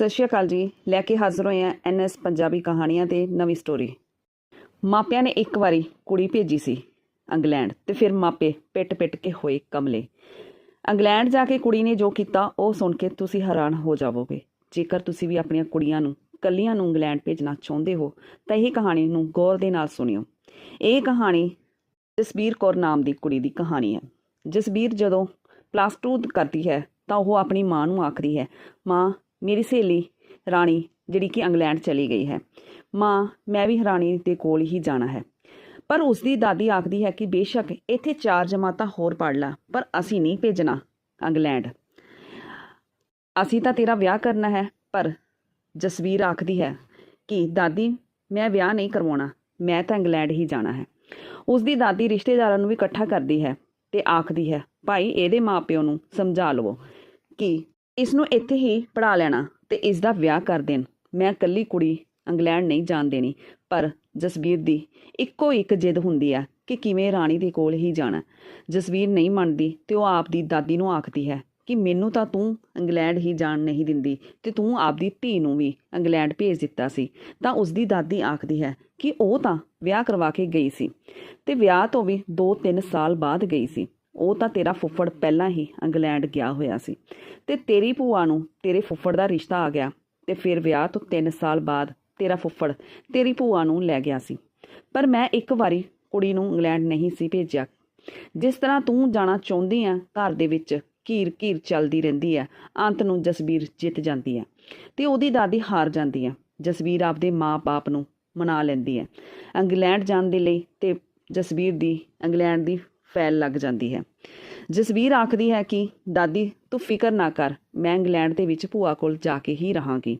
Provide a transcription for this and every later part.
ਸਤਿ ਸ਼੍ਰੀ ਅਕਾਲ ਜੀ। ਲੈ ਕੇ ਹਾਜ਼ਰ ਹੋਏ ਹਾਂ ਐਨਐਸ ਪੰਜਾਬੀ ਕਹਾਣੀਆਂ ਤੇ ਨਵੀਂ ਸਟੋਰੀ ਮਾਪਿਆਂ ਨੇ ਇੱਕ ਵਾਰੀ ਕੁੜੀ ਭੇਜੀ ਸੀ ਇੰਗਲੈਂਡ ਤੇ ਫਿਰ ਮਾਪੇ ਪਿੱਟ-ਪਿੱਟ ਕੇ ਹੋਏ ਕਮਲੇ। ਇੰਗਲੈਂਡ ਜਾ ਕੇ ਕੁੜੀ ਨੇ ਜੋ ਕੀਤਾ, ਉਹ ਸੁਣ ਕੇ ਤੁਸੀਂ ਹੈਰਾਨ ਹੋ ਜਾਵੋਗੇ। ਜੇਕਰ ਤੁਸੀਂ ਵੀ ਆਪਣੀਆਂ ਕੁੜੀਆਂ ਨੂੰ, ਕੱਲੀਆਂ ਨੂੰ ਇੰਗਲੈਂਡ ਭੇਜਣਾ ਚਾਹੁੰਦੇ ਹੋ, ਤਾਂ ਇਹ ਕਹਾਣੀ ਨੂੰ ਗੌਰ ਦੇ ਨਾਲ ਸੁਣਿਓ। ਇਹ ਕਹਾਣੀ ਜਸਬੀਰ ਕੌਰ ਨਾਮ ਦੀ ਕੁੜੀ ਦੀ ਕਹਾਣੀ ਹੈ। ਜਸਬੀਰ ਜਦੋਂ ਪਲੱਸ 2 ਕਰਦੀ ਹੈ, ਤਾਂ ਉਹ ਆਪਣੀ ਮਾਂ ਨੂੰ ਆਖਦੀ ਹੈ, ਮਾਂ ਮੇਰੀ ਸਹੇਲੀ ਰਾਣੀ, ਜਿਹੜੀ ਕਿ ਇੰਗਲੈਂਡ ਚਲੀ ਗਈ ਹੈ। ਮਾਂ, ਮੈਂ ਵੀ ਰਾਣੀ ਦੇ ਕੋਲ ਹੀ ਜਾਣਾ ਹੈ। ਪਰ ਉਸ ਦੀ ਦਾਦੀ ਆਖਦੀ ਹੈ ਕਿ ਬੇਸ਼ੱਕ ਇੱਥੇ ਚਾਰ ਜਮਾਤਾਂ ਹੋਰ ਪੜ ਲਾ, ਪਰ ਅਸੀਂ ਨਹੀਂ ਭੇਜਣਾ ਇੰਗਲੈਂਡ। ਅਸੀਂ ਤਾਂ ਤੇਰਾ ਵਿਆਹ ਕਰਨਾ ਹੈ, ਪਰ ਜਸਵੀਰ ਆਖਦੀ ਹੈ ਕਿ ਦਾਦੀ, ਮੈਂ ਵਿਆਹ ਨਹੀਂ ਕਰਵਾਉਣਾ, ਮੈਂ ਤਾਂ ਇੰਗਲੈਂਡ ਹੀ ਜਾਣਾ ਹੈ। ਉਸ ਦੀ ਦਾਦੀ ਰਿਸ਼ਤੇਦਾਰਾਂ ਨੂੰ ਵੀ ਇਕੱਠਾ ਕਰਦੀ ਹੈ ਤੇ ਆਖਦੀ ਹੈ, ਭਾਈ, ਇਹਦੇ ਮਾਪਿਓ ਨੂੰ ਸਮਝਾ ਲਵੋ ਕਿ ਇਸ ਨੂੰ ਇੱਥੇ ਹੀ ਪੜਾ ਲੈਣਾ ਤੇ ਇਸ ਦਾ ਵਿਆਹ ਕਰ ਦੇਣ। ਮੈਂ ਇਕੱਲੀ ਕੁੜੀ ਇੰਗਲੈਂਡ ਨਹੀਂ ਜਾਣ ਦੇਣੀ, ਪਰ ਜਸਬੀਰ ਦੀ ਇੱਕੋ ਇੱਕ ਜਿੱਦ ਹੁੰਦੀ ਹੈ ਕਿ ਕਿਵੇਂ ਰਾਣੀ ਦੇ ਕੋਲ ਹੀ ਜਾਣਾ। ਜਸਬੀਰ ਨਹੀਂ ਮੰਨਦੀ ਤੇ ਉਹ ਆਪ ਦੀ ਦਾਦੀ ਨੂੰ ਆਖਦੀ ਹੈ ਕਿ ਮੈਨੂੰ ਤਾਂ ਤੂੰ ਇੰਗਲੈਂਡ ਹੀ ਜਾਣ ਨਹੀਂ ਦਿੰਦੀ ਤੇ ਤੂੰ ਆਪਦੀ ਧੀ ਨੂੰ ਵੀ ਇੰਗਲੈਂਡ ਭੇਜ ਦਿੱਤਾ ਸੀ। ਤਾਂ ਉਸ ਦੀ ਦਾਦੀ ਆਖਦੀ ਹੈ ਕਿ ਉਹ ਤਾਂ ਵਿਆਹ ਕਰਵਾ ਕੇ ਗਈ ਸੀ ਤੇ ਵਿਆਹ ਤੋਂ ਵੀ 2-3 ਸਾਲ ਬਾਅਦ ਗਈ ਸੀ। ਉਹ ਤਾਂ ਤੇਰਾ ਫੁੱਫੜ ਪਹਿਲਾਂ ਹੀ ਇੰਗਲੈਂਡ ਗਿਆ ਹੋਇਆ ਸੀ। ਤੇ ਤੇਰੀ ਭੂਆ ਨੂੰ, ਤੇਰੇ ਫੁੱਫੜ ਦਾ ਰਿਸ਼ਤਾ ਆ ਗਿਆ ਤੇ ਫਿਰ ਵਿਆਹ ਤੋਂ 3 ਸਾਲ ਬਾਅਦ ਤੇਰਾ ਫੁੱਫੜ ਤੇਰੀ ਭੂਆ ਨੂੰ ਲੈ ਗਿਆ ਸੀ। ਪਰ ਮੈਂ ਇੱਕ ਵਾਰੀ ਕੁੜੀ ਨੂੰ ਇੰਗਲੈਂਡ ਨਹੀਂ ਸੀ ਭੇਜਿਆ। ਜਿਸ ਤਰ੍ਹਾਂ ਤੂੰ ਜਾਣਾ ਚਾਹੁੰਦੀ ਆ, ਘਰ ਦੇ ਵਿੱਚ ਘੀਰ ਘੀਰ ਚੱਲਦੀ ਰਹਿੰਦੀ ਹੈ ਅੰਤ ਨੂੰ ਜਸਬੀਰ ਜਿੱਤ ਜਾਂਦੀ ਹੈ ਤੇ ਉਹਦੀ ਦਾਦੀ ਹਾਰ ਜਾਂਦੀ ਹੈ ਜਸਬੀਰ ਆਪਦੇ ਮਾਂ-ਬਾਪ ਨੂੰ ਮਨਾ ਲੈਂਦੀ ਹੈ ਇੰਗਲੈਂਡ ਜਾਣ ਦੇ ਲਈ ਤੇ ਜਸਬੀਰ ਦੀ, ਇੰਗਲੈਂਡ ਦੀ ਫੈਲ ਲੱਗ ਜਾਂਦੀ ਹੈ। ਜਸਬੀਰ ਆਖਦੀ ਹੈ ਕਿ, ਦਾਦੀ, ਤੂੰ ਫਿਕਰ ਨਾ ਕਰ, ਮੈਂ ਇੰਗਲੈਂਡ ਦੇ ਵਿੱਚ ਭੂਆ ਕੋਲ ਜਾ ਕੇ ਹੀ ਰਹਾਂਗੀ।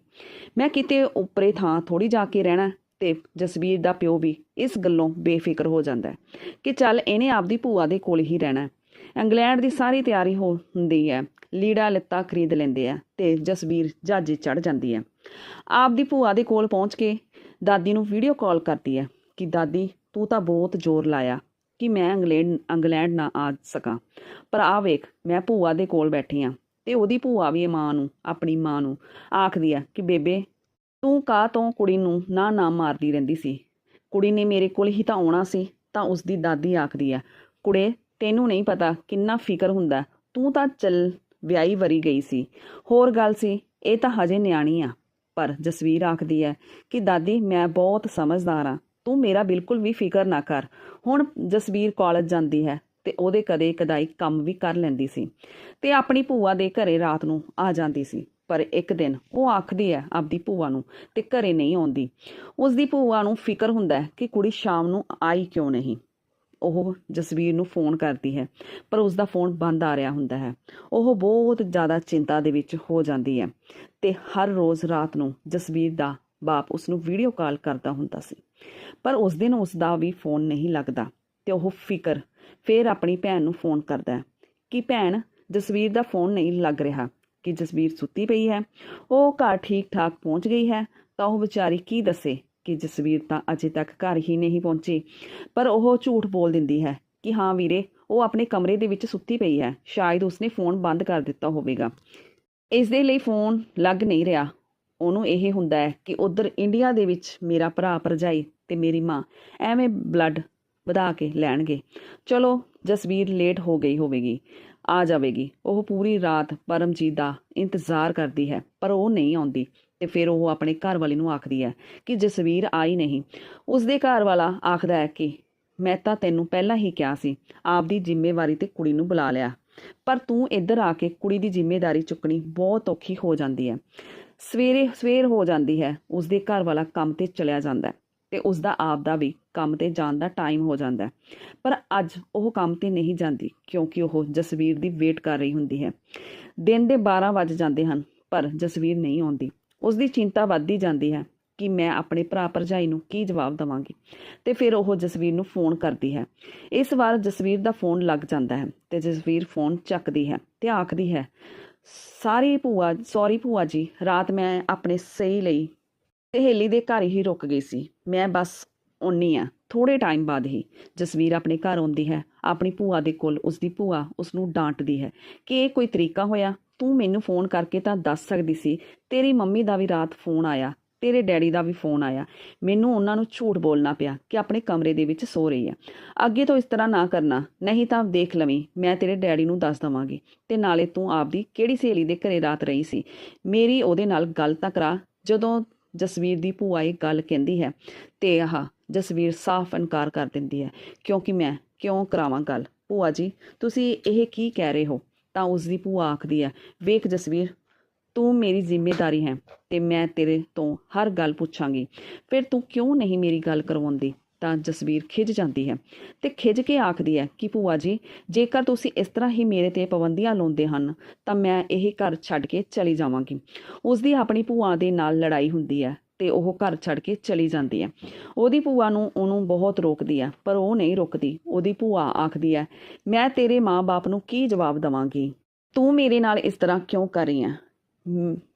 ਮੈਂ ਕਿਤੇ ਉੱਪਰੇ ਥਾਂ ਥੋੜੀ ਜਾ ਕੇ ਰਹਿਣਾ ਤੇ ਜਸਬੀਰ ਦਾ ਪਿਓ ਵੀ ਇਸ ਗੱਲੋਂ ਬੇਫਿਕਰ ਹੋ ਜਾਂਦਾ ਹੈ ਕਿ ਚੱਲ ਇਹਨੇ ਆਪਦੀ ਭੂਆ ਦੇ ਕੋਲ ਹੀ ਰਹਿਣਾ ਇੰਗਲੈਂਡ ਦੀ ਸਾਰੀ ਤਿਆਰੀ ਹੋ ਹੁੰਦੀ ਹੈ, ਲੀੜਾ ਲੱਤਾ ਖਰੀਦ ਲੈਂਦੇ ਆ ਤੇ ਜਸਬੀਰ ਜਹਾਜ਼ੇ ਚੜ ਜਾਂਦੀ ਹੈ। ਆਪਦੀ ਭੂਆ ਦੇ ਕੋਲ ਪਹੁੰਚ ਕੇ ਦਾਦੀ ਨੂੰ ਵੀਡੀਓ ਕਾਲ ਕਰਦੀ ਹੈ ਕਿ, ਦਾਦੀ, ਤੂੰ ਤਾਂ ਬਹੁਤ ਜ਼ੋਰ ਲਾਇਆ ਕਿ ਮੈਂ ਇੰਗਲੈਂਡ ਇੰਗਲੈਂਡ ਨਾ ਆ ਸਕਾਂ। ਪਰ ਆ ਵੇਖ, ਮੈਂ ਭੂਆ ਦੇ ਕੋਲ ਬੈਠੀ ਆ ਤੇ ਉਹਦੀ ਭੂਆ ਵੀ ਮਾਂ ਨੂੰ, ਆਪਣੀ ਮਾਂ ਨੂੰ ਆਖਦੀ ਆ ਕਿ ਬੇਬੇ, ਤੂੰ ਕਾ ਤੋਂ ਕੁੜੀ ਨੂੰ ਨਾ ਨਾ ਮਾਰਦੀ ਰਹਿੰਦੀ ਸੀ? ਕੁੜੀ ਨੇ ਮੇਰੇ ਕੋਲ ਹੀ ਤਾਂ ਆਉਣਾ ਸੀ, ਤਾਂ ਉਸ ਦੀ ਦਾਦੀ ਆਖਦੀ ਆ, ਕੁੜੇ, ਤੈਨੂੰ ਨਹੀਂ ਪਤਾ ਕਿੰਨਾ ਫਿਕਰ ਹੁੰਦਾ, ਤੂੰ ਤਾਂ ਚੱਲ ਵਿਆਹੀ ਵਰੀ ਗਈ ਸੀ। ਹੋਰ ਗੱਲ ਸੀ, ਇਹ ਤਾਂ ਹਜੇ ਨਿਆਣੀ ਆ। ਪਰ ਜਸਵੀਰ ਆਖਦੀ ਹੈ ਕਿ, ਦਾਦੀ, ਮੈਂ ਬਹੁਤ ਸਮਝਦਾਰ ਆ ਤੂੰ ਮੇਰਾ ਬਿਲਕੁਲ ਵੀ ਫਿਕਰ ਨਾ ਕਰ। ਹੁਣ ਜਸਵੀਰ ਕਾਲਜ ਜਾਂਦੀ ਹੈ ਤੇ ਉਹਦੇ ਕਦੇ ਕਦਾਈ ਕੰਮ ਵੀ ਕਰ ਲੈਂਦੀ ਸੀ ਤੇ ਆਪਣੀ ਭੂਆ ਦੇ ਘਰੇ ਰਾਤ ਨੂੰ ਆ ਜਾਂਦੀ ਸੀ। ਪਰ ਇੱਕ ਦਿਨ ਉਹ ਆਖਦੀ ਹੈ ਆਪਦੀ ਭੂਆ ਨੂੰ ਤੇ ਘਰੇ ਨਹੀਂ ਆਉਂਦੀ। ਉਸ ਦੀ ਭੂਆ ਨੂੰ ਫਿਕਰ ਹੁੰਦਾ ਹੈ ਕਿ ਕੁੜੀ ਸ਼ਾਮ ਨੂੰ ਆਈ ਕਿਉਂ ਨਹੀਂ। ਉਹ ਜਸਵੀਰ ਨੂੰ ਫੋਨ ਕਰਦੀ ਹੈ, ਪਰ ਉਸ ਦਾ ਫੋਨ ਬੰਦ ਆ ਰਿਹਾ ਹੁੰਦਾ ਹੈ। ਉਹ ਬਹੁਤ ਜ਼ਿਆਦਾ ਚਿੰਤਾ ਦੇ ਵਿੱਚ ਹੋ ਜਾਂਦੀ ਹੈ ਤੇ ਹਰ ਰੋਜ਼ ਰਾਤ ਨੂੰ ਜਸਵੀਰ ਦਾ ਬਾਪ ਉਸ ਨੂੰ ਵੀਡੀਓ ਕਾਲ ਕਰਦਾ ਹੁੰਦਾ ਸੀ। ਪਰ ਉਸ ਦਿਨ ਉਸ ਦਾ ਵੀ ਫੋਨ ਨਹੀਂ ਲੱਗਦਾ ਤੇ ਉਹ ਫਿਕਰ ਫੇਰ ਆਪਣੀ ਭੈਣ ਨੂੰ ਫੋਨ ਕਰਦਾ ਹੈ ਕਿ ਭੈਣ, ਜਸਵੀਰ ਦਾ ਫੋਨ ਨਹੀਂ ਲੱਗ ਰਿਹਾ, ਕਿ ਜਸਵੀਰ ਸੁੱਤੀ ਪਈ ਹੈ। ਉਹ ਘਰ ਠੀਕ ਠਾਕ ਪਹੁੰਚ ਗਈ ਹੈ ਤਾਂ ਉਹ ਵਿਚਾਰੀ ਕੀ ਦੱਸੇ ਕਿ ਜਸਵੀਰ ਤਾਂ ਅਜੇ ਤੱਕ ਘਰ ਹੀ ਨਹੀਂ ਪਹੁੰਚੀ। ਪਰ ਉਹ ਝੂਠ ਬੋਲ ਦਿੰਦੀ ਹੈ ਕਿ ਹਾਂ ਵੀਰੇ, ਉਹ ਆਪਣੇ ਕਮਰੇ ਦੇ ਵਿੱਚ ਸੁੱਤੀ ਪਈ ਹੈ, ਸ਼ਾਇਦ ਉਸਨੇ ਫੋਨ ਬੰਦ ਕਰ ਦਿੱਤਾ ਹੋਵੇਗਾ। ਇਸ ਦੇ ਲਈ ਫੋਨ ਲੱਗ ਨਹੀਂ ਰਿਹਾ। ਉਹਨੂੰ ਇਹ ਹੁੰਦਾ ਹੈ ਕਿ ਉਧਰ ਇੰਡੀਆ ਦੇ ਵਿੱਚ ਮੇਰਾ ਭਰਾ ਭਰਜਾਈ ਤੇ ਮੇਰੀ ਮਾਂ ਐਵੇਂ ਬਲੱਡ ਵਧਾ ਕੇ ਲੈਣਗੇ। ਚਲੋ, ਜਸਵੀਰ ਲੇਟ ਹੋ ਗਈ ਹੋਵੇਗੀ, ਆ ਜਾਵੇਗੀ। ਉਹ ਪੂਰੀ ਰਾਤ ਪਰਮਜੀਤ ਦਾ ਇੰਤਜ਼ਾਰ ਕਰਦੀ ਹੈ, ਪਰ ਉਹ ਨਹੀਂ ਆਉਂਦੀ। ਤੇ ਫਿਰ ਉਹ ਆਪਣੇ ਘਰ ਵਾਲੇ ਨੂੰ ਆਖਦੀ ਹੈ ਕਿ ਜਸਵੀਰ ਆਈ ਨਹੀਂ। ਉਸ ਦੇ ਘਰ ਵਾਲਾ ਆਖਦਾ ਹੈ ਕਿ ਮੈਂ ਤਾਂ ਤੈਨੂੰ ਪਹਿਲਾਂ ਹੀ ਕਿਹਾ ਸੀ, ਆਪਦੀ ਜ਼ਿੰਮੇਵਾਰੀ ਤੇ ਕੁੜੀ ਨੂੰ ਬੁਲਾ ਲਿਆ। ਪਰ ਤੂੰ ਇੱਧਰ ਆ ਕੇ ਕੁੜੀ ਦੀ ਜ਼ਿੰਮੇਵਾਰੀ ਚੁੱਕਣੀ ਬਹੁਤ ਔਖੀ ਹੋ ਜਾਂਦੀ ਹੈ। ਸਵੇਰੇ, ਸਵੇਰ ਹੋ ਜਾਂਦੀ ਹੈ ਉਸ ਦੇ ਘਰ ਵਾਲਾ ਕੰਮ ਤੇ ਚਲਿਆ ਜਾਂਦਾ ਹੈ ਤੇ ਉਸ ਦਾ ਆਪ ਦਾ ਵੀ ਕੰਮ ਤੇ ਜਾਣ ਦਾ ਟਾਈਮ ਹੋ ਜਾਂਦਾ ਹੈ। ਪਰ ਅੱਜ ਉਹ ਕੰਮ ਤੇ ਨਹੀਂ ਜਾਂਦੀ ਕਿਉਂਕਿ ਉਹ ਜਸਵੀਰ ਦੀ ਵੇਟ ਕਰ ਰਹੀ ਹੁੰਦੀ ਹੈ। ਦਿਨ ਦੇ 12 ਵੱਜ ਜਾਂਦੇ ਹਨ, ਪਰ ਜਸਵੀਰ ਨਹੀਂ ਆਉਂਦੀ। ਉਸ ਦੀ ਚਿੰਤਾ ਵੱਧਦੀ ਜਾਂਦੀ ਹੈ ਕਿ ਮੈਂ ਆਪਣੇ ਭਰਾ ਭਰਜਾਈ ਨੂੰ ਕੀ ਜਵਾਬ ਦਵਾਂਗੀ ਤੇ ਫਿਰ ਉਹ ਜਸਵੀਰ ਨੂੰ ਫੋਨ ਕਰਦੀ ਹੈ। ਇਸ ਵਾਰ ਜਸਵੀਰ ਦਾ ਫੋਨ ਲੱਗ ਜਾਂਦਾ ਹੈ ਤੇ ਜਸਵੀਰ ਫੋਨ ਚੱਕਦੀ ਹੈ ਤੇ ਆਖਦੀ ਹੈ ਸਾਰੀ ਭੂਆ ਸੌਰੀ ਭੂਆ ਜੀ, ਰਾਤ ਮੈਂ ਆਪਣੇ ਸਹੀ ਲਈ ਸਹੇਲੀ ਦੇ ਘਰ ਹੀ ਰੁਕ ਗਈ ਸੀ। ਮੈਂ ਬਸ ਉੰਨੀ ਆ ਥੋੜੇ ਟਾਈਮ ਬਾਅਦ ਹੀ ਜਸਵੀਰ ਆਪਣੇ ਘਰ ਆਉਂਦੀ ਹੈ। ਆਪਣੀ ਭੂਆ ਦੇ ਕੋਲ ਉਸ ਦੀ ਭੂਆ ਉਸ ਨੂੰ ਡਾਂਟਦੀ ਹੈ ਕਿ ਇਹ ਕੋਈ ਤਰੀਕਾ ਹੋਇਆ? ਤੂੰ ਮੈਨੂੰ ਫੋਨ ਕਰਕੇ ਤਾਂ ਦੱਸ ਸਕਦੀ ਸੀ। ਤੇਰੀ ਮੰਮੀ ਦਾ ਵੀ ਰਾਤ ਫੋਨ ਆਇਆ। ਤੇਰੇ ਡੈਡੀ ਦਾ ਵੀ ਫੋਨ ਆਇਆ। ਮੈਨੂੰ ਉਹਨਾਂ ਨੂੰ ਝੂਠ ਬੋਲਣਾ ਪਿਆ ਕਿ ਆਪਣੇ ਕਮਰੇ ਦੇ ਵਿੱਚ ਸੋ ਰਹੀ ਹੈ ਅੱਗੇ ਤੋਂ ਇਸ ਤਰ੍ਹਾਂ ਨਾ ਕਰਨਾ, ਨਹੀਂ ਤਾਂ ਦੇਖ ਲਵੀਂ, ਮੈਂ ਤੇਰੇ ਡੈਡੀ ਨੂੰ ਦੱਸ ਦਵਾਂਗੀ। ਤੇ ਨਾਲੇ ਤੂੰ ਆਪਦੀ ਕਿਹੜੀ ਸਹੇਲੀ ਦੇ ਘਰੇ ਰਾਤ ਰਹੀ ਸੀ? ਮੇਰੀ ਉਹਦੇ ਨਾਲ ਗੱਲ ਤਾਂ ਕਰਾ। ਜਦੋਂ ਜਸਵੀਰ ਦੀ ਭੂਆ ਇਹ ਗੱਲ ਕਹਿੰਦੀ ਹੈ, ਤੇ ਆਹ ਜਸਵੀਰ ਸਾਫ਼ ਇਨਕਾਰ ਕਰ ਦਿੰਦੀ ਹੈ, ਕਿਉਂਕਿ ਮੈਂ ਕਿਉਂ ਕਰਾਵਾਂ ਗੱਲ? ਭੂਆ ਜੀ, ਤੁਸੀਂ ਇਹ ਕੀ ਕਹਿ ਰਹੇ ਹੋ? ਤਾਂ ਉਸ ਦੀ ਭੂਆ ਆਖਦੀ ਹੈ, ਵੇਖ ਜਸਵੀਰ ਤੂੰ ਮੇਰੀ ਜ਼ਿੰਮੇਵਾਰੀ ਹੈ ਤੇ ਮੈਂ ਤੇਰੇ ਤੋਂ ਹਰ ਗੱਲ ਪੁੱਛਾਂਗੀ। ਫਿਰ ਤੂੰ ਕਿਉਂ ਨਹੀਂ ਮੇਰੀ ਗੱਲ ਕਰਵਾਉਂਦੀ? ਤਾਂ ਜਸਵੀਰ ਖਿਜ ਜਾਂਦੀ ਹੈ ਤੇ ਖਿਜ ਕੇ ਆਖਦੀ ਹੈ ਕਿ ਭੂਆ ਜੀ, ਜੇਕਰ ਤੁਸੀਂ ਇਸ ਤਰ੍ਹਾਂ ਹੀ ਮੇਰੇ ਤੇ ਪਾਬੰਦੀਆਂ ਲਾਉਂਦੇ ਹਨ, ਤਾਂ ਮੈਂ ਇਹ ਘਰ ਛੱਡ ਕੇ ਚਲੀ ਜਾਵਾਂਗੀ। ਉਸ ਦੀ ਆਪਣੀ ਭੂਆ ਦੇ ਨਾਲ ਲੜਾਈ ਹੁੰਦੀ ਹੈ ਤੇ ਉਹ ਘਰ ਛੱਡ ਕੇ ਚਲੀ ਜਾਂਦੀ ਹੈ। ਉਹਦੀ ਭੂਆ ਨੂੰ ਉਹਨੂੰ ਬਹੁਤ ਰੋਕਦੀ ਹੈ, ਪਰ ਉਹ ਨਹੀਂ ਰੁਕਦੀ। ਉਹਦੀ ਭੂਆ ਆਖਦੀ ਹੈ, ਮੈਂ ਤੇਰੇ ਮਾਂ-ਬਾਪ ਨੂੰ ਕੀ ਜਵਾਬ ਦਵਾਂਗੀ? ਤੂੰ ਮੇਰੇ ਨਾਲ ਇਸ ਤਰ੍ਹਾਂ ਕਿਉਂ ਕਰ ਰਹੀ ਹੈ?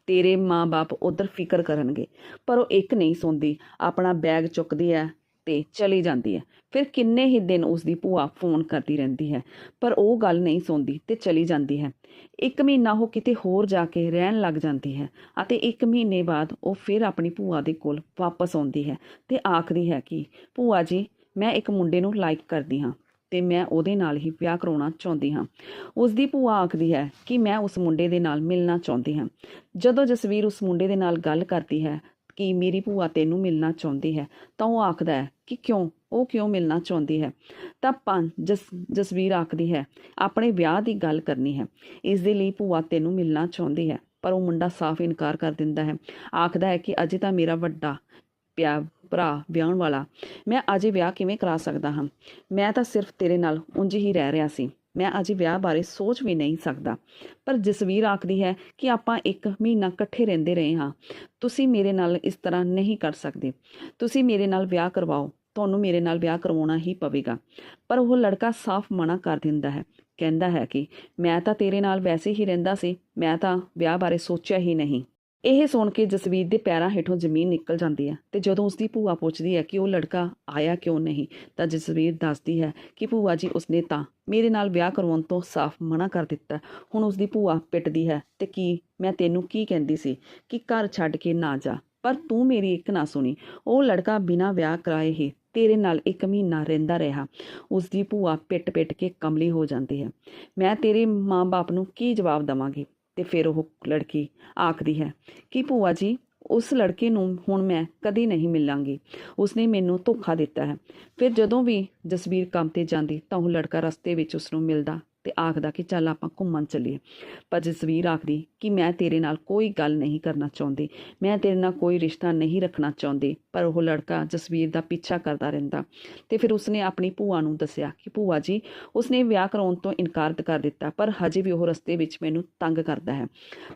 ਤੇਰੇ ਮਾਂ-ਬਾਪ ਉਧਰ ਫਿਕਰ ਕਰਨਗੇ, ਪਰ ਉਹ ਇੱਕ ਨਹੀਂ ਸੁਣਦੀ ਆਪਣਾ ਬੈਗ ਚੁੱਕਦੀ ਹੈ ਤੇ ਚਲੀ ਜਾਂਦੀ ਹੈ। ਫਿਰ ਕਿੰਨੇ ਹੀ ਦਿਨ ਉਸ ਦੀ ਭੂਆ ਫੋਨ ਕਰਦੀ ਰਹਿੰਦੀ ਹੈ, ਪਰ ਉਹ ਗੱਲ ਨਹੀਂ ਸੁਣਦੀ ਤੇ ਚਲੀ ਜਾਂਦੀ ਹੈ। ਇੱਕ ਮਹੀਨਾ ਉਹ ਕਿਤੇ ਹੋਰ ਜਾ ਕੇ ਰਹਿਣ ਲੱਗ ਜਾਂਦੀ ਹੈ ਅਤੇ ਇੱਕ ਮਹੀਨੇ ਬਾਅਦ ਉਹ ਫਿਰ ਆਪਣੀ ਭੂਆ ਦੇ ਕੋਲ ਵਾਪਸ ਆਉਂਦੀ ਹੈ ਤੇ ਆਖਦੀ ਹੈ ਕਿ, ਭੂਆ ਜੀ, ਮੈਂ ਇੱਕ ਮੁੰਡੇ ਨੂੰ ਲਾਈਕ ਕਰਦੀ ਹਾਂ। ਤੇ ਮੈਂ ਉਹਦੇ ਨਾਲ ਹੀ ਵਿਆਹ ਕਰਾਉਣਾ ਚਾਹੁੰਦੀ ਹਾਂ। ਉਸ ਦੀ ਭੂਆ ਆਖਦੀ ਹੈ ਕਿ ਮੈਂ ਉਸ ਮੁੰਡੇ ਦੇ ਨਾਲ ਮਿਲਣਾ ਚਾਹੁੰਦੀ ਹਾਂ। ਜਦੋਂ ਜਸਵੀਰ ਉਸ ਮੁੰਡੇ ਦੇ ਨਾਲ ਗੱਲ ਕਰਦੀ ਹੈ ਕਿ ਮੇਰੀ ਭੂਆ ਤੈਨੂੰ ਮਿਲਣਾ ਚਾਹੁੰਦੀ ਹੈ, ਤਾਂ ਉਹ ਆਖਦਾ ਹੈ ਕਿ ਕਿਉਂ? ਉਹ ਕਿਉਂ ਮਿਲਣਾ ਚਾਹੁੰਦੀ ਹੈ? ਤਾਂ ਪੰਜ ਜਸ, ਜਸਵੀਰ ਆਖਦੀ ਹੈ, ਆਪਣੇ ਵਿਆਹ ਦੀ ਗੱਲ ਕਰਨੀ ਹੈ। ਇਸ ਦੇ ਲਈ ਭੂਆ ਤੈਨੂੰ ਮਿਲਣਾ ਚਾਹੁੰਦੀ ਹੈ, ਪਰ ਉਹ ਮੁੰਡਾ ਸਾਫ਼ ਇਨਕਾਰ ਕਰ ਦਿੰਦਾ ਹੈ। ਆਖਦਾ ਹੈ ਕਿ ਅਜੇ ਤਾਂ ਮੇਰਾ ਵੱਡਾ ਪਿਆ, ਭਰਾ ਵਿਆਹਣ ਵਾਲਾ, ਮੈਂ ਅਜੇ ਵਿਆਹ ਕਿਵੇਂ ਕਰਾ ਸਕਦਾ ਹਾਂ? ਮੈਂ ਤਾਂ ਸਿਰਫ ਤੇਰੇ ਨਾਲ ਉਂਝ ਹੀ ਰਹਿ ਰਿਹਾ ਸੀ। ਮੈਂ ਅਜੇ ਵਿਆਹ ਬਾਰੇ ਸੋਚ ਵੀ ਨਹੀਂ ਸਕਦਾ। ਪਰ ਜਸਵੀਰ ਆਖਦੀ ਹੈ ਕਿ ਆਪਾਂ ਇੱਕ ਮਹੀਨਾ ਇਕੱਠੇ ਰਹਿੰਦੇ ਰਹੇ ਹਾਂ। ਤੁਸੀਂ ਮੇਰੇ ਨਾਲ ਇਸ ਤਰ੍ਹਾਂ ਨਹੀਂ ਕਰ ਸਕਦੇ। ਤੁਸੀਂ ਮੇਰੇ ਨਾਲ ਵਿਆਹ ਕਰਵਾਓ। ਤੁਹਾਨੂੰ ਮੇਰੇ ਨਾਲ ਵਿਆਹ ਕਰਵਾਉਣਾ ਹੀ ਪਵੇਗਾ। ਪਰ ਉਹ ਲੜਕਾ ਸਾਫ਼ ਮਨਾ ਕਰ ਦਿੰਦਾ ਹੈ। ਕਹਿੰਦਾ ਹੈ ਕਿ ਮੈਂ ਤਾਂ ਤੇਰੇ ਨਾਲ ਵੈਸੇ ਹੀ ਰਹਿੰਦਾ ਸੀ। ਮੈਂ ਤਾਂ ਵਿਆਹ ਬਾਰੇ ਸੋਚਿਆ ਹੀ ਨਹੀਂ। ਇਹ ਸੁਣ ਕੇ ਜਸਵੀਰ ਦੇ ਪੈਰਾਂ ਹੇਠੋਂ ਜ਼ਮੀਨ ਨਿਕਲ ਜਾਂਦੀ ਹੈ ਤੇ ਜਦੋਂ ਉਸਦੀ ਭੂਆ ਪੁੱਛਦੀ ਹੈ ਕਿ ਉਹ ਲੜਕਾ ਆਇਆ ਕਿਉਂ ਨਹੀਂ, ਤਾਂ ਜਸਵੀਰ ਦੱਸਦੀ ਹੈ ਕਿ ਭੂਆ ਜੀ ਉਸਨੇ ਤਾਂ ਮੇਰੇ ਨਾਲ ਵਿਆਹ ਕਰਵਾਉਣ ਤੋਂ ਸਾਫ਼ ਮਨਾ ਕਰ ਦਿੱਤਾ। ਹੁਣ ਉਸਦੀ ਭੂਆ ਪਿੱਟਦੀ ਹੈ ਤੇ ਕੀ, ਮੈਂ ਤੈਨੂੰ ਕੀ ਕਹਿੰਦੀ ਸੀ ਕਿ ਘਰ ਛੱਡ ਕੇ ਨਾ ਜਾ, ਪਰ ਤੂੰ ਮੇਰੀ ਇੱਕ ਨਾ ਸੁਣੀ। ਉਹ ਲੜਕਾ ਬਿਨਾਂ ਵਿਆਹ ਕਰਾਏ ਹੀ ਤੇਰੇ ਨਾਲ ਇੱਕ ਮਹੀਨਾ ਰਹਿੰਦਾ ਰਿਹਾ। ਉਸ ਦੀ ਭੂਆ ਪਿੱਟ-ਪਿੱਟ ਕੇ ਕਮਲੀ ਹੋ ਜਾਂਦੀ ਹੈ। ਮੈਂ ਤੇਰੇ ਮਾਂ-ਬਾਪ ਨੂੰ ਕੀ ਜਵਾਬ ਦਵਾਂਗੀ? ਤੇ ਫਿਰ ਉਹ ਲੜਕੀ ਆਖਦੀ ਹੈ, ਕਿ ਭੂਆ ਜੀ, ਉਸ ਲੜਕੇ ਨੂੰ ਹੁਣ ਮੈਂ ਕਦੀ ਨਹੀਂ ਮਿਲਾਂਗੀ। ਉਸਨੇ ਮੈਨੂੰ ਧੋਖਾ ਦਿੱਤਾ ਹੈ। ਫਿਰ ਜਦੋਂ ਵੀ ਜਸਬੀਰ ਕੰਮ ਤੇ ਜਾਂਦੀ ਤਾਂ ਉਹ ਲੜਕਾ ਰਸਤੇ ਵਿੱਚ ਉਸ ਨੂੰ ਮਿਲਦਾ ਤੇ ਆਖਦਾ ਕਿ ਚੱਲ ਆਪਾਂ ਘੁੰਮਣ ਚੱਲੀਏ। ਪਰ ਜਸਵੀਰ ਆਖਦੀ ਕਿ ਮੈਂ ਤੇਰੇ ਨਾਲ ਕੋਈ ਗੱਲ ਨਹੀਂ ਕਰਨਾ ਚਾਹੁੰਦੀ। ਮੈਂ ਤੇਰੇ ਨਾਲ ਕੋਈ ਰਿਸ਼ਤਾ ਨਹੀਂ ਰੱਖਣਾ ਚਾਹੁੰਦੀ। ਪਰ ਉਹ ਲੜਕਾ ਜਸਵੀਰ ਦਾ ਪਿੱਛਾ ਕਰਦਾ ਰਹਿੰਦਾ। ਤੇ ਫਿਰ ਉਸਨੇ ਆਪਣੀ ਭੂਆ ਨੂੰ ਦੱਸਿਆ ਕਿ ਭੂਆ ਜੀ, ਉਸਨੇ ਵਿਆਹ ਕਰਾਉਣ ਤੋਂ ਇਨਕਾਰ ਕਰ ਦਿੱਤਾ, ਪਰ ਹਜੇ ਵੀ ਉਹ ਰਸਤੇ ਵਿੱਚ ਮੈਨੂੰ ਤੰਗ ਕਰਦਾ ਹੈ।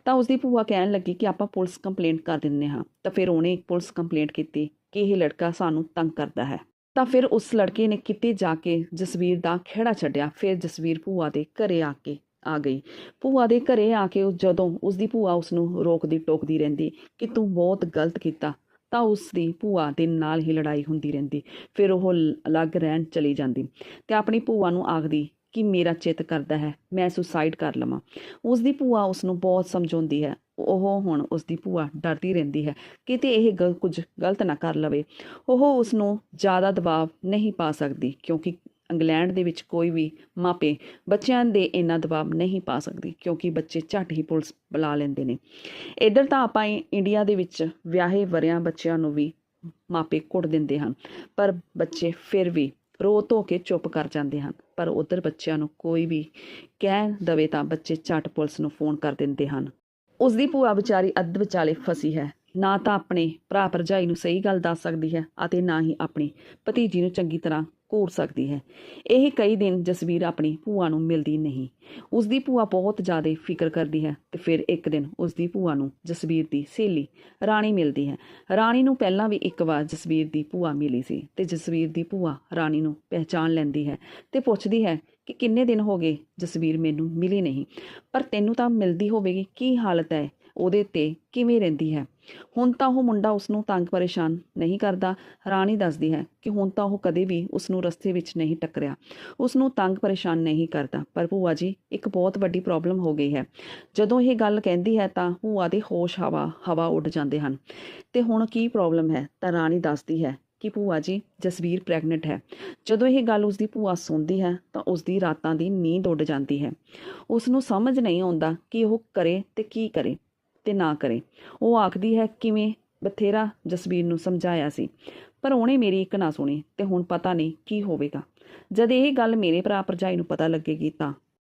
ਤਾਂ ਉਸਦੀ ਭੂਆ ਕਹਿਣ ਲੱਗੀ ਕਿ ਆਪਾਂ ਪੁਲਿਸ ਕੰਪਲੇਂਟ ਕਰ ਦਿੰਨੇ ਹਾਂ। ਤਾਂ ਫਿਰ ਉਹਨੇ ਇੱਕ ਪੁਲਿਸ ਕੰਪਲੇਂਟ ਕੀਤੀ ਕਿ ਇਹ ਲੜਕਾ ਸਾਨੂੰ ਤੰਗ ਕਰਦਾ ਹੈ। ਤਾਂ ਫਿਰ ਉਸ ਲੜਕੇ ਨੇ ਕਿਤੇ ਜਾ ਕੇ ਜਸਵੀਰ ਦਾ ਖਹਿੜਾ ਛੱਡਿਆ। ਫਿਰ ਜਸਵੀਰ ਭੂਆ ਦੇ ਘਰੇ ਆ ਕੇ ਆ ਗਈ। ਭੂਆ ਦੇ ਘਰੇ ਆ ਕੇ ਜਦੋਂ ਉਸ ਦੀ ਭੂਆ ਉਸ ਨੂੰ ਰੋਕਦੀ ਟੋਕਦੀ ਰਹਿੰਦੀ ਕਿ ਤੂੰ ਬਹੁਤ ਗਲਤ ਕੀਤਾ, ਤਾਂ ਉਸ ਦੀ ਭੂਆ ਦੇ ਨਾਲ ਹੀ ਲੜਾਈ ਹੁੰਦੀ ਰਹਿੰਦੀ। ਫਿਰ ਉਹ ਅਲੱਗ ਰਹਿਣ ਚਲੀ ਜਾਂਦੀ ਤੇ ਆਪਣੀ ਭੂਆ ਨੂੰ ਆਖਦੀ ਕਿ ਮੇਰਾ ਚਿੱਤ ਕਰਦਾ ਹੈ, ਮੈਂ ਸੁਸਾਈਡ ਕਰ ਲਵਾਂ। ਉਸ ਦੀ ਭੂਆ ਉਸ ਨੂੰ ਬਹੁਤ ਸਮਝਾਉਂਦੀ ਹੈ। ਉਹ ਹੁਣ ਉਸ ਦੀ ਭੂਆ ਡਰਦੀ ਰਹਿੰਦੀ ਹੈ। ਕਿਤੇ ਇਹ ਗਲ ਕੁਝ ਗਲਤ ਨਾ ਕਰ ਲਵੇ, ਉਹ ਉਸ ਨੂੰ ਜ਼ਿਆਦਾ ਦਬਾਅ ਨਹੀਂ ਪਾ ਸਕਦੀ ਕਿਉਂਕਿ ਇੰਗਲੈਂਡ ਦੇ ਵਿੱਚ ਕੋਈ ਵੀ ਮਾਪੇ ਬੱਚਿਆਂ ਦੇ ਇੰਨਾ ਦਬਾਅ ਨਹੀਂ ਪਾ ਸਕਦੀ ਕਿਉਂਕਿ ਬੱਚੇ ਝੱਟ ਹੀ ਪੁਲਿਸ ਬੁਲਾ ਲੈਂਦੇ ਨੇ। ਇੱਧਰ ਤਾਂ ਆਪਾਂ ਇ- ਇੰਡੀਆ ਦੇ ਵਿੱਚ ਵਿਆਹੇ ਵਰਿਆਂ ਬੱਚਿਆਂ ਨੂੰ ਵੀ ਮਾਪੇ ਕੁੱਟ ਦਿੰਦੇ ਹਨ, ਪਰ ਬੱਚੇ ਫਿਰ ਵੀ ਰੋ ਧੋ ਕੇ ਚੁੱਪ ਕਰ ਜਾਂਦੇ ਹਨ। ਪਰ ਉਧਰ ਬੱਚਿਆਂ ਨੂੰ ਕੋਈ ਵੀ ਕਹਿ ਦਵੇ ਤਾਂ ਬੱਚੇ ਝੱਟ ਪੁਲਿਸ ਨੂੰ ਫੋਨ ਕਰ ਦਿੰਦੇ ਹਨ। ਉਸ ਦੀ ਭੂਆ ਵਿਚਾਰੀ ਅੱਧ ਵਿਚਾਲੇ ਫਸੀ ਹੈ। ਨਾ ਤਾਂ ਆਪਣੇ ਭਰਾ ਭਰਜਾਈ ਨੂੰ ਸਹੀ ਗੱਲ ਦੱਸ ਸਕਦੀ ਹੈ ਅਤੇ ਨਾ ਹੀ ਆਪਣੀ ਭਤੀਜੀ ਨੂੰ ਚੰਗੀ ਤਰ੍ਹਾਂ ਘੂਰ ਸਕਦੀ ਹੈ। ਇਹ ਕਈ ਦਿਨ ਜਸਵੀਰ ਆਪਣੀ ਭੂਆ ਨੂੰ ਮਿਲਦੀ ਨਹੀਂ। ਉਸ ਦੀ ਭੂਆ ਬਹੁਤ ਜ਼ਿਆਦਾ ਫਿਕਰ ਕਰਦੀ ਹੈ ਤੇ ਫਿਰ ਇੱਕ ਦਿਨ ਉਸ ਦੀ ਭੂਆ ਨੂੰ ਜਸਵੀਰ ਦੀ ਸਹੇਲੀ ਰਾਣੀ ਮਿਲਦੀ ਹੈ। ਰਾਣੀ ਨੂੰ ਪਹਿਲਾਂ ਵੀ ਇੱਕ ਵਾਰ ਜਸਵੀਰ ਦੀ ਭੂਆ ਮਿਲੀ ਸੀ ਤੇ ਜਸਵੀਰ ਦੀ ਭੂਆ ਰਾਣੀ ਨੂੰ ਪਹਿਚਾਨ ਲੈਂਦੀ ਹੈ ਤੇ ਪੁੱਛਦੀ ਹੈ ਕਿ ਕਿੰਨੇ ਦਿਨ ਹੋ ਗਏ ਜਸਵੀਰ ਮੈਨੂੰ ਮਿਲੀ ਨਹੀਂ। ਪਰ ਤੈਨੂੰ ਤਾਂ ਮਿਲਦੀ ਹੋਵੇਗੀ, ਕੀ ਹਾਲਤ ਹੈ? ਉਹਦੇ ਤੇ ਕਿਵੇਂ ਰਹਿੰਦੀ ਹੈ? ਹੁਣ ਤਾਂ ਉਹ ਮੁੰਡਾ ਉਸ ਨੂੰ ਤੰਗ ਪਰੇਸ਼ਾਨ ਨਹੀਂ ਕਰਦਾ। ਰਾਣੀ ਦੱਸਦੀ ਹੈ ਕਿ ਹੁਣ ਤਾਂ ਉਹ ਕਦੇ ਵੀ ਉਸ ਨੂੰ ਰਸਤੇ ਵਿੱਚ ਨਹੀਂ ਟੱਕਰਿਆ। ਉਸ ਨੂੰ ਤੰਗ ਪਰੇਸ਼ਾਨ ਨਹੀਂ ਕਰਦਾ। ਪਰ ਭੂਆ ਜੀ, ਇੱਕ ਬਹੁਤ ਵੱਡੀ ਪ੍ਰੋਬਲਮ ਹੋ ਗਈ ਹੈ। ਜਦੋਂ ਇਹ ਗੱਲ ਕਹਿੰਦੀ ਹੈ ਤਾਂ ਭੂਆ ਦੇ ਹੋਸ਼ ਹਵਾ ਹਵਾ ਉੱਡ ਜਾਂਦੇ ਹਨ। ਤੇ ਹੁਣ ਕੀ ਪ੍ਰੋਬਲਮ ਹੈ? ਤਾਂ ਰਾਣੀ ਦੱਸਦੀ ਹੈ ਕਿ ਭੂਆ ਜੀ ਜਸਵੀਰ ਪ੍ਰੈਗਨੈਂਟ ਹੈ। ਜਦੋਂ ਇਹ ਗੱਲ ਉਸਦੀ ਭੂਆ ਸੁਣਦੀ ਹੈ, ਤਾਂ ਉਸਦੀ ਰਾਤਾਂ ਦੀ ਨੀਂਦ ਉੱਡ ਜਾਂਦੀ ਹੈ। ਉਸ ਨੂੰ ਸਮਝ ਨਹੀਂ ਆਉਂਦਾ ਕਿ ਉਹ ਕਰੇ ਤੇ ਕੀ ਕਰੇ ਤੇ ਨਾ ਕਰੇ। ਉਹ ਆਖਦੀ ਹੈ, ਕਿਵੇਂ? ਬਥੇਰਾ ਜਸਵੀਰ ਨੂੰ ਸਮਝਾਇਆ ਸੀ। ਪਰ ਉਹਨੇ ਮੇਰੀ ਇੱਕ ਨਾ ਸੁਣੀ ਤੇ ਹੁਣ ਪਤਾ ਨਹੀਂ ਕੀ ਹੋਵੇਗਾ। ਜਦ ਇਹ ਗੱਲ ਮੇਰੇ ਭਰਾ ਭਰਜਾਈ ਨੂੰ ਪਤਾ ਲੱਗੇਗੀ ਤਾਂ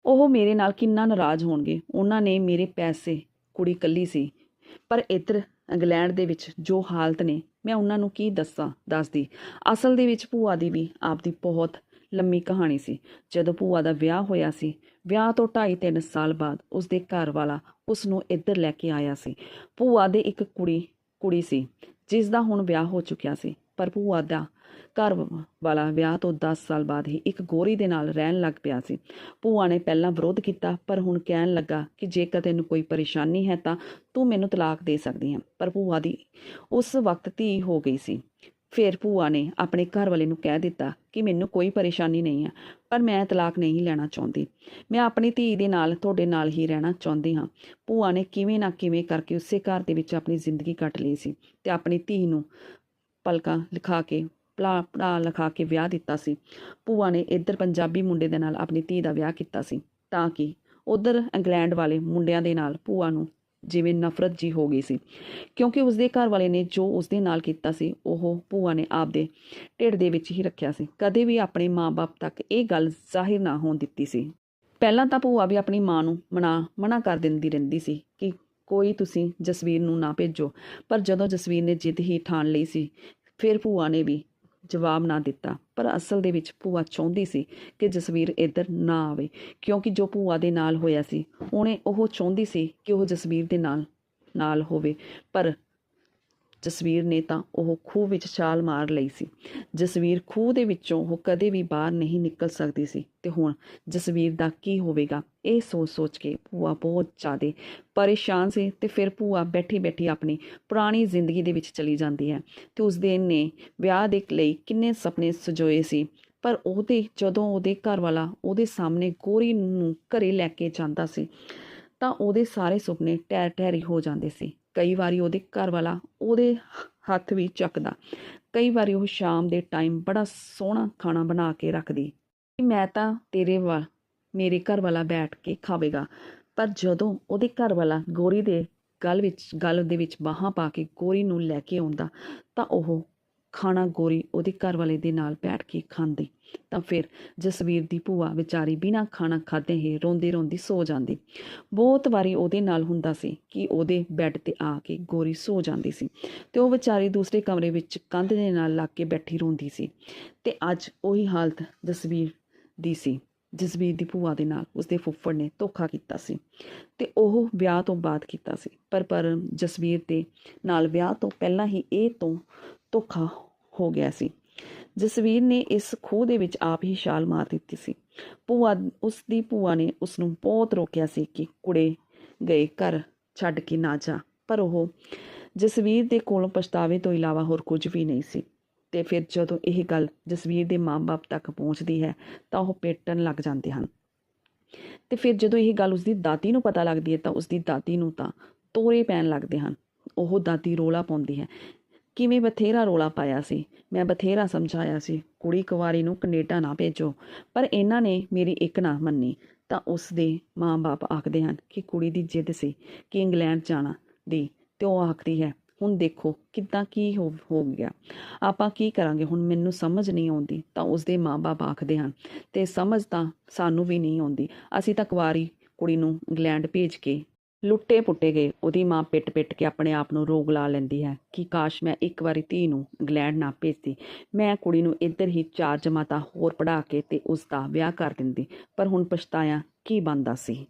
ਉਹ ਮੇਰੇ ਨਾਲ ਕਿੰਨਾ ਨਾਰਾਜ਼ ਹੋਣਗੇ। ਉਹਨਾਂ ਨੇ ਮੇਰੇ ਪੈਸੇ ਕੁੜੀ ਕੱਲੀ ਸੀ। ਪਰ ਇੱਧਰ ਇੰਗਲੈਂਡ ਦੇ ਵਿੱਚ ਜੋ ਹਾਲਤ ਨੇ ਮੈਂ ਉਹਨਾਂ ਨੂੰ ਕੀ ਦੱਸਾਂ? ਦੱਸਦੀ। ਅਸਲ ਦੇ ਵਿੱਚ ਭੂਆ ਦੀ ਵੀ ਆਪਦੀ ਬਹੁਤ ਲੰਮੀ ਕਹਾਣੀ ਸੀ। ਜਦੋਂ ਭੂਆ ਦਾ ਵਿਆਹ ਹੋਇਆ ਸੀ, ਵਿਆਹ ਤੋਂ 2.5-3 ਸਾਲ ਬਾਅਦ ਉਸਦੇ ਘਰ ਵਾਲਾ ਉਸ ਨੂੰ ਇੱਧਰ ਲੈ ਕੇ ਆਇਆ ਸੀ। ਭੂਆ ਦੇ ਇੱਕ ਕੁੜੀ ਕੁੜੀ ਸੀ ਜਿਸ ਦਾ ਹੁਣ ਵਿਆਹ ਹੋ ਚੁੱਕਿਆ ਸੀ। ਪਰ ਭੂਆ ਦਾ ਘਰ ਵਾਲਾ ਵਿਆਹ ਤੋਂ 10 ਸਾਲ ਬਾਅਦ ਹੀ ਇੱਕ ਗੋਰੀ ਦੇ ਨਾਲ ਰਹਿਣ ਲੱਗ ਪਿਆ ਸੀ। ਭੂਆ ਨੇ ਪਹਿਲਾਂ ਵਿਰੋਧ ਕੀਤਾ, ਪਰ ਹੁਣ ਕਹਿਣ ਲੱਗਾ ਕਿ ਜੇਕਰ ਤੈਨੂੰ ਕੋਈ ਪਰੇਸ਼ਾਨੀ ਹੈ ਤਾਂ ਤੂੰ ਮੈਨੂੰ ਤਲਾਕ ਦੇ ਸਕਦੀ ਹੈ। ਪਰ ਭੂਆ ਦੀ ਉਸ ਵਕਤ ਧੀ ਹੋ ਗਈ ਸੀ। ਫਿਰ ਭੂਆ ਨੇ ਆਪਣੇ ਘਰ ਵਾਲੇ ਨੂੰ ਕਹਿ ਦਿੱਤਾ ਕਿ ਮੈਨੂੰ ਕੋਈ ਪਰੇਸ਼ਾਨੀ ਨਹੀਂ ਹੈ, ਪਰ ਮੈਂ ਤਲਾਕ ਨਹੀਂ ਲੈਣਾ ਚਾਹੁੰਦੀ। ਮੈਂ ਆਪਣੀ ਧੀ ਦੇ ਨਾਲ, ਤੁਹਾਡੇ ਨਾਲ ਹੀ ਰਹਿਣਾ ਚਾਹੁੰਦੀ ਹਾਂ। ਭੂਆ ਨੇ ਕਿਵੇਂ ਨਾ ਕਿਵੇਂ ਕਰਕੇ ਉਸੇ ਘਰ ਦੇ ਵਿੱਚ ਆਪਣੀ ਜ਼ਿੰਦਗੀ ਕੱਟ ਲਈ ਸੀ ਤੇ ਆਪਣੀ ਧੀ ਨੂੰ ਪਲਕਾਂ ਲਿਖਾ ਕੇ ਪਲਾ ਪੜਾ ਲਿਖਾ ਕੇ ਵਿਆਹ ਦਿੱਤਾ ਸੀ। ਭੂਆ ਨੇ ਇੱਧਰ ਪੰਜਾਬੀ ਮੁੰਡੇ ਦੇ ਨਾਲ ਆਪਣੀ ਧੀ ਦਾ ਵਿਆਹ ਕੀਤਾ ਸੀ, ਤਾਂ ਕਿ ਉਧਰ ਇੰਗਲੈਂਡ ਵਾਲੇ ਮੁੰਡਿਆਂ ਦੇ ਨਾਲ ਭੂਆ ਨੂੰ ਜਿਵੇਂ ਨਫ਼ਰਤ ਜੀ ਹੋ ਗਈ ਸੀ। ਕਿਉਂਕਿ ਉਸਦੇ ਘਰ ਵਾਲੇ ਨੇ ਜੋ ਉਸਦੇ ਨਾਲ ਕੀਤਾ ਸੀ, ਉਹ ਭੂਆ ਨੇ ਆਪਦੇ ਢਿੱਡ ਦੇ ਵਿੱਚ ਹੀ ਰੱਖਿਆ ਸੀ। ਕਦੇ ਵੀ ਆਪਣੇ ਮਾਪੇ ਤੱਕ ਇਹ ਗੱਲ ਜ਼ਾਹਿਰ ਨਾ ਹੋਣ ਦਿੱਤੀ ਸੀ। ਪਹਿਲਾਂ ਤਾਂ ਭੂਆ ਵੀ ਆਪਣੀ ਮਾਂ ਨੂੰ ਮਨਾ ਮਨਾ ਕਰ ਦਿੰਦੀ ਰਹਿੰਦੀ ਸੀ ਕਿ ਕੋਈ ਤੁਸੀਂ ਜਸਵੀਰ ਨੂੰ ਨਾ ਭੇਜੋ। ਪਰ ਜਦੋਂ ਜਸਵੀਰ ਨੇ ਜਿੱਦ ਹੀ ਠਾਣ ਲਈ ਸੀ, ਫਿਰ ਭੂਆ ਨੇ ਵੀ ਜਵਾਬ ਨਾ ਦਿੱਤਾ। ਪਰ ਅਸਲ ਦੇ ਵਿੱਚ ਭੂਆ ਚਾਹੁੰਦੀ ਸੀ ਕਿ ਜਸਵੀਰ ਇੱਧਰ ਨਾ ਆਵੇ, ਕਿਉਂਕਿ ਜੋ ਭੂਆ ਦੇ ਨਾਲ ਹੋਇਆ ਸੀ, ਉਹਨੇ ਉਹ ਚਾਹੁੰਦੀ ਸੀ ਕਿ ਉਹ ਜਸਵੀਰ ਦੇ ਨਾਲ ਨਾਲ ਹੋਵੇ। ਪਰ ਜਸਵੀਰ ਨੇ ਤਾਂ ਉਹ ਖੂਹ ਵਿੱਚ ਛਾਲ ਮਾਰ ਲਈ ਸੀ। ਜਸਵੀਰ ਖੂਹ ਦੇ ਵਿੱਚੋਂ ਉਹ ਕਦੇ ਵੀ ਬਾਹਰ ਨਹੀਂ ਨਿਕਲ ਸਕਦੀ ਸੀ ਤੇ ਹੁਣ ਜਸਵੀਰ ਦਾ ਕੀ ਹੋਵੇਗਾ? ਇਹ ਸੋਚ-ਸੋਚ ਕੇ ਭੂਆ ਬਹੁਤ ਜ਼ਿਆਦਾ ਪਰੇਸ਼ਾਨ ਸੀ ਤੇ ਫਿਰ ਭੂਆ ਬੈਠੀ-ਬੈਠੀ ਆਪਣੀ ਪੁਰਾਣੀ ਜ਼ਿੰਦਗੀ ਦੇ ਵਿੱਚ ਚਲੀ ਜਾਂਦੀ ਹੈ ਤੇ ਉਸ ਦਿਨ ਨੇ ਵਿਆਹ ਦੇ ਲਈ ਕਿੰਨੇ ਸੁਪਨੇ ਸਜੋਏ ਸੀ। ਪਰ ਉਹਦੇ, ਜਦੋਂ ਉਹਦੇ ਘਰ ਵਾਲਾ ਉਹਦੇ ਸਾਹਮਣੇ ਗੋਰੀ ਨੂੰ ਘਰੇ ਲੈ ਕੇ ਜਾਂਦਾ ਸੀ ਤਾਂ ਉਹਦੇ ਸਾਰੇ ਸੁਪਨੇ ਟਹਿਰ ਟਹਿਰੀ ਹੋ ਜਾਂਦੇ ਸੀ। ਕਈ ਵਾਰੀ ਉਹਦੇ ਘਰ ਵਾਲਾ ਉਹਦੇ ਹੱਥ ਵੀ ਚੱਕਦਾ। ਕਈ ਵਾਰੀ ਉਹ ਸ਼ਾਮ ਦੇ ਟਾਈਮ ਬੜਾ ਸੋਹਣਾ ਖਾਣਾ ਬਣਾ ਕੇ ਰੱਖਦੀ। ਮੈਂ ਤਾਂ ਤੇਰੇ ਵਾ, ਮੇਰੇ ਘਰ ਵਾਲਾ ਬੈਠ ਕੇ ਖਾਵੇਗਾ। ਪਰ ਜਦੋਂ ਉਹਦੇ ਘਰ ਵਾਲਾ ਗੋਰੀ ਦੇ ਗਲ ਵਿੱਚ, ਗਲ ਦੇ ਵਿੱਚ ਬਾਹਾਂ ਪਾ ਕੇ ਗੋਰੀ ਨੂੰ ਲੈ ਕੇ ਆਉਂਦਾ, ਤਾਂ ਉਹ ਖਾਣਾ ਗੋਰੀ ਉਹਦੇ ਘਰ ਵਾਲੇ ਦੇ ਨਾਲ ਬੈਠ ਕੇ ਖਾਂਦੀ। ਤਾਂ ਫਿਰ ਜਸਵੀਰ ਦੀ ਭੂਆ ਵਿਚਾਰੀ ਬਿਨਾਂ ਖਾਣਾ ਖਾਦੇ ਹੀ ਰੋਂਦੀ ਰੋਂਦੀ ਸੋ ਜਾਂਦੀ। ਬਹੁਤ ਵਾਰੀ ਉਹਦੇ ਨਾਲ ਹੁੰਦਾ ਸੀ ਕਿ ਉਹਦੇ ਬੈੱਡ ਤੇ ਆ ਕੇ ਗੋਰੀ ਸੋ ਜਾਂਦੀ ਸੀ ਤੇ ਉਹ ਵਿਚਾਰੀ ਦੂਸਰੇ ਕਮਰੇ ਵਿੱਚ ਕੰਧ ਦੇ ਨਾਲ ਲੱਗ ਕੇ ਬੈਠੀ ਰੋਂਦੀ ਸੀ। ਤੇ ਅੱਜ ਉਹੀ ਹਾਲਤ ਜਸਵੀਰ ਦੀ ਸੀ। ਜਸਵੀਰ ਦੀ ਭੂਆ ਦੇ ਨਾਲ ਉਸਦੇ ਫੁੱਫੜ ਨੇ ਧੋਖਾ ਕੀਤਾ ਸੀ ਤੇ ਉਹ ਵਿਆਹ ਤੋਂ ਬਾਅਦ ਕੀਤਾ ਸੀ। ਪਰ ਪਰ ਜਸਵੀਰ ਦੇ ਨਾਲ ਵਿਆਹ ਤੋਂ ਪਹਿਲਾਂ ਹੀ ਇਹ ਤੋਂ ਧੋਖਾ ਹੋ ਗਿਆ ਸੀ। ਜਸਵੀਰ ਨੇ ਇਸ ਖੂਹ ਦੇ ਵਿੱਚ ਆਪ ਹੀ ਛਾਲ ਮਾਰ ਦਿੱਤੀ ਸੀ। ਭੂਆ, ਉਸ ਦੀ ਭੂਆ ਨੇ ਉਸ ਨੂੰ ਬਹੁਤ ਰੋਕਿਆ ਸੀ ਕਿ ਕੁੜੇ ਗਏ ਘਰ ਛੱਡ ਕੇ ਨਾ ਜਾ। ਪਰ ਉਹ ਜਸਵੀਰ ਦੇ ਕੋਲੋਂ ਪਛਤਾਵੇ ਤੋਂ ਇਲਾਵਾ ਹੋਰ ਕੁਝ ਵੀ ਨਹੀਂ ਸੀ। ਤੇ ਫਿਰ ਜਦੋਂ ਇਹ ਗੱਲ ਜਸਵੀਰ ਦੇ ਮਾਂ-ਬਾਪ ਤੱਕ ਪਹੁੰਚਦੀ ਹੈ, ਤਾਂ ਉਹ ਪੇਟਣ ਲੱਗ ਜਾਂਦੇ ਹਨ। ਤੇ ਫਿਰ ਜਦੋਂ ਇਹ ਗੱਲ ਉਸਦੀ ਦਾਦੀ ਨੂੰ ਪਤਾ ਲੱਗਦੀ ਹੈ, ਤਾਂ ਉਸਦੀ ਦਾਦੀ ਨੂੰ ਤਾਂ ਤੋਰੇ ਪੈਣ ਲੱਗਦੇ ਹਨ। ਉਹ ਦਾਦੀ ਰੋਲਾ ਪਾਉਂਦੀ ਹੈ ਕਿਵੇਂ ਬਥੇਰਾ ਰੋਲਾ ਪਾਇਆ ਸੀ। ਮੈਂ ਬਥੇਰਾ ਸਮਝਾਇਆ ਸੀ, ਕੁੜੀ ਕੁਵਾਰੀ ਨੂੰ ਕੈਨੇਡਾ ਨਾ ਭੇਜੋ। ਪਰ ਇਹਨਾਂ ਨੇ ਮੇਰੀ ਇੱਕ ਨਾ ਮੰਨੀ, ਤਾਂ ਉਸ ਦੇ ਮਾਂ-ਬਾਪ ਆਖਦੇ ਹਨ ਕਿ ਕੁੜੀ ਦੀ ਜਿੱਦ ਸੀ ਕਿ ਇੰਗਲੈਂਡ ਜਾਣਾ। ਦੀ, ਤੇ ਉਹ ਆਖਦੀ ਹੈ, ਹੁਣ ਦੇਖੋ ਕਿੱਦਾਂ ਕੀ ਹੋ ਹੋ ਗਿਆ। ਆਪਾਂ ਕੀ ਕਰਾਂਗੇ? ਹੁਣ ਮੈਨੂੰ ਸਮਝ ਨਹੀਂ ਆਉਂਦੀ। ਤਾਂ ਉਸ ਦੇ ਮਾਂ-ਬਾਪ ਆਖਦੇ ਹਨ, ਤੇ ਸਮਝ ਤਾਂ ਸਾਨੂੰ ਵੀ ਨਹੀਂ ਆਉਂਦੀ। ਅਸੀਂ ਤਾਂ ਕੁਵਾਰੀ ਕੁੜੀ ਨੂੰ ਇੰਗਲੈਂਡ ਭੇਜ ਕੇ ਲੁੱਟੇ ਪੁੱਟੇ ਗਏ। ਉਹਦੀ ਮਾਂ ਪਿੱਟ ਪਿੱਟ ਕੇ ਆਪਣੇ ਆਪ ਨੂੰ ਰੋਗ ਲਾ ਲੈਂਦੀ ਹੈ। ਕਿ ਕਾਸ਼ ਮੈਂ ਇੱਕ ਵਾਰੀ ਧੀ ਨੂੰ ਇੰਗਲੈਂਡ ਨਾ ਭੇਜਦੀ। ਮੈਂ ਕੁੜੀ ਨੂੰ ਇੱਧਰ ਹੀ ਚਾਰ ਜਮਾਤਾਂ ਹੋਰ ਪੜ੍ਹਾ ਕੇ ਤੇ ਉਸ ਦਾ ਵਿਆਹ ਕਰ ਦਿੰਦੀ। ਪਰ ਹੁਣ ਪਛਤਾਇਆ, ਕੀ ਬੰਦਾ ਸੀ?